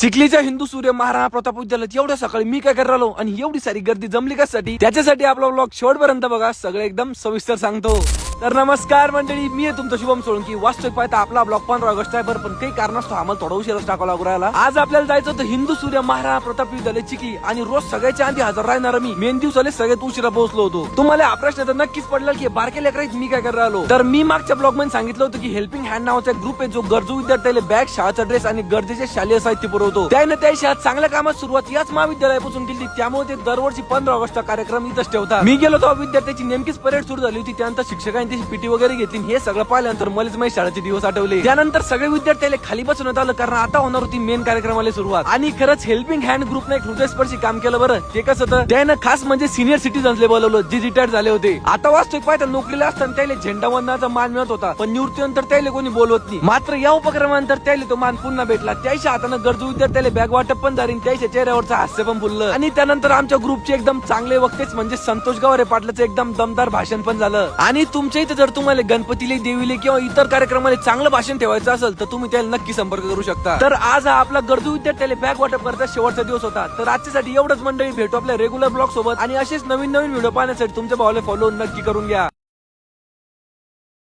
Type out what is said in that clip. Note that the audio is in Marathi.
चिखलीच्या हिंदू सूर्य महाराणा प्रताप उद्यालयात एवढ्या सकाळी मी काय करायला आलो आणि एवढी सारी गर्दी जमली कशासाठी? त्याच्यासाठी आपला ब्लॉग शेवटपर्यंत बघा. सगळं एकदम सविस्तर सांगतो. तर नमस्कार मंडळी मी आहे तुमचं शुभम सोळंकी. वास्तविक पाहता आपला ब्लॉग पंधरा ऑगस्ट आहे बरं पण काही कारणास्तव आम्हाला थोडा उशिराच टाकावा लागू राहिला. आज आपल्याला जायचं होतं हिंदू सूर्य महाराणा प्रताप विद्यालय चिकी आणि रोज सगळ्याच्या आधी हजर राहणार मी. मेन दिवसाले सगळ्यात उशिरा पोहोचलो होतो. तुम्हाला हा प्रश्न तर नक्कीच पडला की बारके लेकराईत मी काय करायला आलो? तर मी मागच्या ब्लॉगमध्ये सांगितलं होतं की हेल्पिंग हँड नावाचा एक ग्रुप आहे जो गरजू विद्यार्थ्याला बॅग शाळाचा ड्रेस आणि गरजेचे शालेय साहित्य पुरवतो. त्याने त्या शाळेत चांगल्या कामात सुरुवात याच महाविद्यालयापासून केली. त्यामुळे ते दरवर्षी पंधरा ऑगस्ट कार्यक्रम इथंच ठेवतात. मी गेलो होतो विद्यार्थ्याची नेमकीच परेड सुरू झाली होती. त्यानंतर शिक्षकांनी त्याची पीटी वगैरे घेतली हे सगळं पाहिल्यानंतर मलाच माझ्या शाळेचे दिवस आठवले. त्यानंतर सगळे विद्यार्थ्याला खाली बसवण्यात आलं कारण आता होणार होती मेन कार्यक्रमाला सुरुवात. आणि खरंच हेल्पिंग हँड ग्रुपने एक हृदयस्पर्शी काम केलं बरं. ते कसं होतं? त्यानं खास म्हणजे सिनियर सिटीजन्सले बोलवलं जे रिटायर झाले होते. आता वास्तविक पाहिजे नोकरीला असताना त्याला झेंडा वंदनाचा मान मिळत होता. पण निवृत्तीनंतर त्याला कोणी बोलवत नाही. मात्र या उपक्रमानंतर त्याला तो मान पुन्हा भेटला. त्याच्या हातानं गरजू विद्यार्थ्याला बॅग वाटप पण झाली त्याच्या चेहऱ्यावरचं हास्य पण फुललं. आणि त्यानंतर आमच्या ग्रुपचे एकदम चांगले वक्तेच म्हणजे संतोष गवारे पाटलाचं एकदम दमदार भाषण पण झालं. आणि तुमच्या इथे जर तुम्हाला गणपतीले देवीले किंवा इतर कार्यक्रमाला चांगलं भाषण ठेवायचं असेल तर तुम्ही त्याला नक्की संपर्क करू शकता. तर आज हा आपला गरजू विद्यार्थ्याला बॅग वाटप करता शेवटचा दिवस होता. तर आजच्यासाठी एवढंच मंडळी भेटू आपल्या रेग्युलर ब्लॉग सोबत आणि असेच नवीन नवीन व्हिडिओ पाहण्यासाठी तुमच्या भावाला फॉलो नक्की करून घ्या.